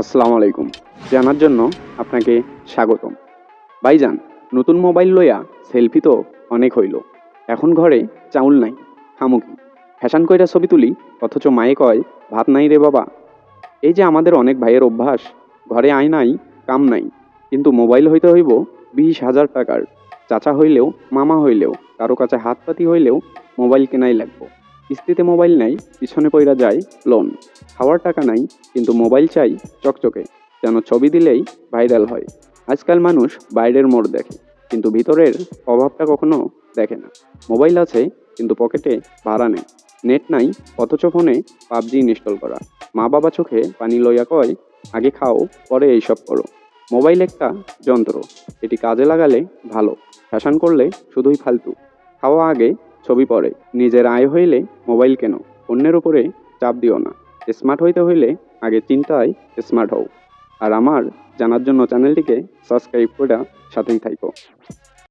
আসসালামু আলাইকুম। জানার জন্য আপনাকে স্বাগতম। ভাইজান, নতুন মোবাইল লইয়া সেলফি তো অনেক হইল। এখন ঘরে চাউল নাই খামুকি ফ্যাশন কইরা ছবি তুলি, অথচ মায়ে কয়, ভাত নাই রে বাবা। এই যে আমাদের অনেক ভাইয়ের অভ্যাস, ঘরে আয় নাই, কাম নাই। কিন্তু মোবাইল হইতে হইব বিশ হাজার টাকার। চাচা হইলেও, মামা হইলেও, কারও কাছে হাত পাতি হইলেও মোবাইল কেনাই লাগবো। কিস্তিতে মোবাইল নাই, পিছনে পইরা যায় লোন খাওয়ার টাকা নাই, কিন্তু মোবাইল চাই চকচকে, যেন ছবি দিলেই ভাইরাল হয়। আজকাল মানুষ বাইরের মোড় দেখে, কিন্তু ভিতরের অভাবটা কখনো দেখে না। মোবাইল আছে, কিন্তু পকেটে ভাড়া নেই। নেট নাই, অথচ ফোনে পাবজি ইনস্টল করা। মা বাবা চোখে পানি লইয়া কয়, আগে খাও, পরে এইসব করো। মোবাইল একটা যন্ত্র, এটি কাজে লাগালে ভালো ফ্যাশন করলে শুধুই ফালতু। খাওয়া আগে ছবি পড়ে। নিজের আয় হইলে মোবাইল কেন? অন্যের উপরে চাপ দিও না। স্মার্ট হইতে হইলে আগে চিন্তায় স্মার্ট হও। আর আমার জানার জন্য চ্যানেলটিকে সাবস্ক্রাইব করে সাথেই থাকো